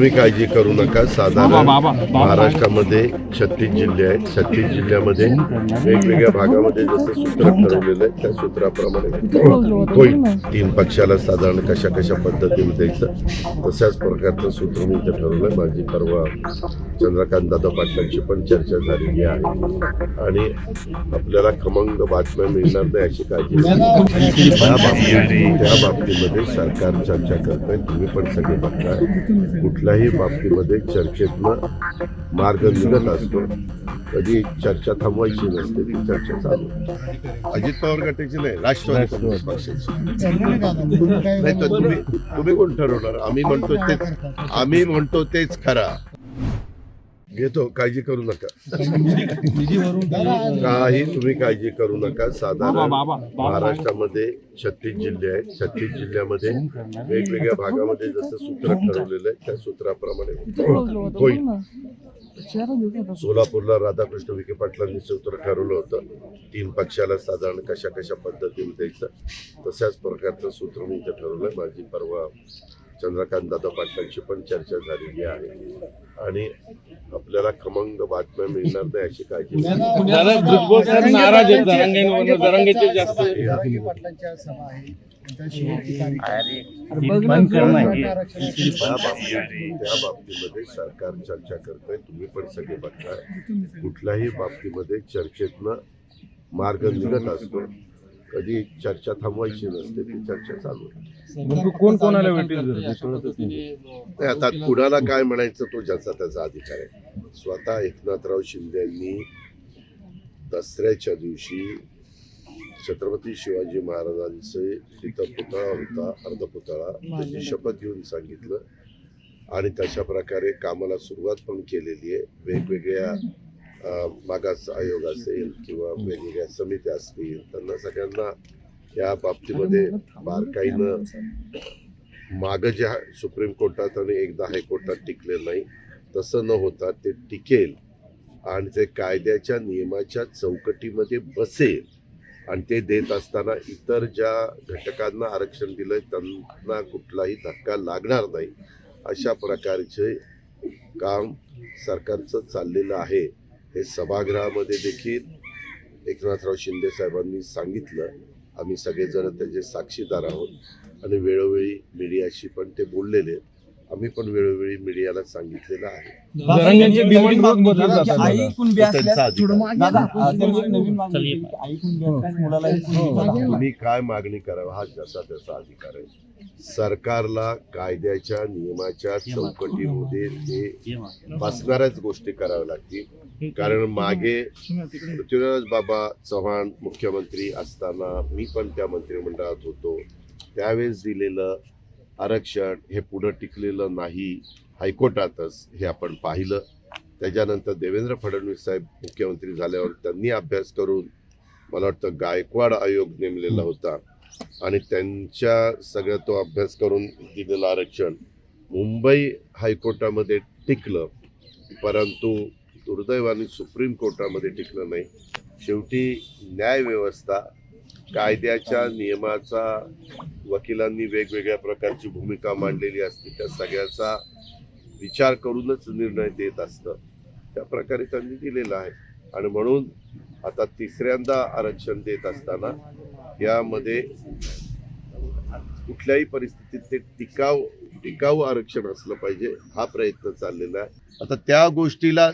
तुम्ही काळजी करू नका. साधारण महाराष्ट्रामध्ये छत्तीस जिल्हे आहेत. छत्तीस जिल्ह्यामध्ये वेगवेगळ्या भागामध्ये जसं सूत्र ठरवलेलं आहे त्या सूत्राप्रमाणे होईल. तीन पक्षाला साधारण कशा कशा पद्धतीने द्यायचं तशाच प्रकारचं सूत्र मी इथं ठरवलंय माझी परवा चंद्रकांत दादा पाटलांची पण चर्चा झालेली आहे. आणि आपल्याला खमंग बातम्या मिळणार नाही अशी काळजी. त्या बाबतीमध्ये सरकार चर्चा करतंय. तुम्ही पण सगळे बघताय. कुठल्याही बाबतीमध्ये चर्चेतनं मार्ग निघत असतो. कधी चर्चा थांबवायची नसते ती चर्चा चालू अजित पवार गटाची नाही राष्ट्रवादी काँग्रेस पक्षाची. नाही तर तुम्ही तुम्ही कोण ठरवणार? आम्ही म्हणतो तेच आम्ही म्हणतो तेच खरा. घेतो काळजी करू नका. काही तुम्ही काळजी करू नका. साधारण महाराष्ट्रामध्ये छत्तीस जिल्हे आहेत. छत्तीस जिल्ह्यामध्ये वेगवेगळ्या भागामध्ये जसं सूत्र ठरवलेलं आहे त्या सूत्राप्रमाणे होईल. सोलापूरला राधाकृष्ण विखे पाटलांनी सूत्र ठरवलं होतं. तीन पक्षाला साधारण कशा कशा पद्धतीने द्यायचं तशाच प्रकारचं सूत्र मी इथं ठरवलंय. माझी परवा चंद्रकांत दादा पाटलांची पण चर्चा झालेली आहे आणि आपल्याला खमंग बातम्या मिळणार नाही अशी काळजी आहे त्या बाबतीमध्ये सरकार चर्चा करतंय तुम्ही पण सगळे बघताय कुठल्याही बाबतीमध्ये चर्चेतनं मार्ग निघत असतो कधी चर्चा थांबवायची नसते ती चर्चा चालू आहे. कोण कोणाला भेटेल आता कुणाला काय म्हणायचं तो ज्याचा त्याचा अधिकार आहे. स्वतः एकनाथराव शिंदे यांनी दसऱ्याच्या दिवशी छत्रपती शिवाजी महाराजांचे तिथं पुतळा होता अर्धपुतळा त्याची शपथ घेऊन सांगितलं. आणि तशा प्रकारे कामाला सुरुवात पण केलेली आहे. वेगवेगळ्या मागास आयोग असेल किंवा वेगवेगळ्या समित्या असतील त्यांना सगळ्यांना या बाबतीमध्ये बारकाईनं माग ज्या सुप्रीम कोर्टात आणि एकदा हायकोर्टात टिकले नाही तसं न होता ते टिकेल आणि ते कायद्याच्या नियमाच्या चौकटीमध्ये बसेल आणि ते देत असताना इतर ज्या घटकांना आरक्षण दिलं त्यांना कुठलाही धक्का लागणार नाही. अशा प्रकारचे काम सरकारचं चाललेलं आहे. हे सभागृहामध्ये देखील एकनाथराव शिंदे साहेबांनी सांगितलं आम्ही सगळेजण त्याचे साक्षीदार आहोत आणि वेळोवेळी मीडियाशी पण ते बोललेले आहेत. आम्ही पण वेळोवेळी मीडियाला सांगितलेलं आहे. नवीन मागणी आहे. तुम्ही काय मागणी करावं? हा जसा त्याचा अधिकार आहे. सरकारला कायद्याच्या नियमाच्या चौकटीमध्ये ते बसणाऱ्याच गोष्टी कराव्या लागतील. कारण मागे पृथ्वीराज बाबा चव्हाण मुख्यमंत्री असताना मी पण त्या मंत्रिमंडळात होतो. त्यावेळेस दिलेलं आरक्षण हे पुढं टिकलेलं नाही हायकोर्टातच हे आपण पाहिलं. त्याच्यानंतर देवेंद्र फडणवीस साहेब मुख्यमंत्री झाल्यावर त्यांनी अभ्यास करून मला वाटतं गायकवाड आयोग नेमलेला होता. आणि त्यांच्या सगळ्या तो अभ्यास करून दिलेलं आरक्षण मुंबई हायकोर्टामध्ये टिकलं परंतु दुर्दैवाने सुप्रीम कोर्टामध्ये टिकलं नाही. शेवटी न्यायव्यवस्था कायद्याच्या नियमाचा वकिलांनी वेगवेगळ्या प्रकारची भूमिका मांडलेली असते. त्या सगळ्याचा विचार करूनच निर्णय देत असतं त्या प्रकारे त्यांनी दिलेला आहे. आणि म्हणून आता तिसऱ्यांदा आरक्षण देत असताना यामध्ये कुठल्याही परिस्थितीत ते टिकाव टिकाऊ आरक्षण असलं पाहिजे हा प्रयत्न चाललेला आहे. आता त्या गोष्टीला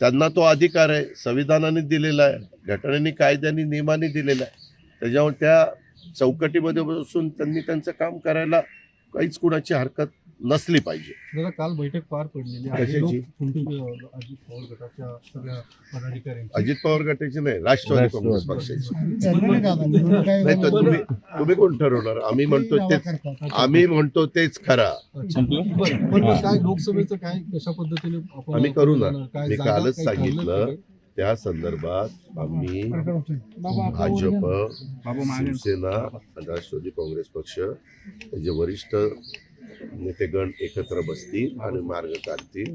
त्यांना तो अधिकार आहे संविधानाने दिलेला आहे घटनेने कायद्याने नियमाने दिलेला आहे. त्याच्यामुळे त्या चौकटीमध्ये बसून त्यांनी त्यांचं काम करायला काहीच कुणाची हरकत नसली पाहिजे. दादा काल बैठक पार पडलेली आहे. कशाची? लोक कुंटू अजित पवार गटाच्या सगळ्या पदाधिकाऱ्यांची? अजित पवार गटाची नाही राष्ट्रवादी काँग्रेस पक्षाची. नाही तर तुम्ही तुम्ही कोण ठरवणार? आम्ही म्हणतो तेच आम्ही म्हणतो तेच खरा. बरं, पण मग काय लोकसभेचं काय कशा पद्धतीने आपण आम्ही करू ना. काय मी जागा कालच काय ठरलं सांगितलं. का? त्या संदर्भात आम्ही भाजप शिवसेना आणि राष्ट्रवादी काँग्रेस पक्ष जे वरिष्ठ नेतेगण एकत्र बसतील आणि मार्ग काढतील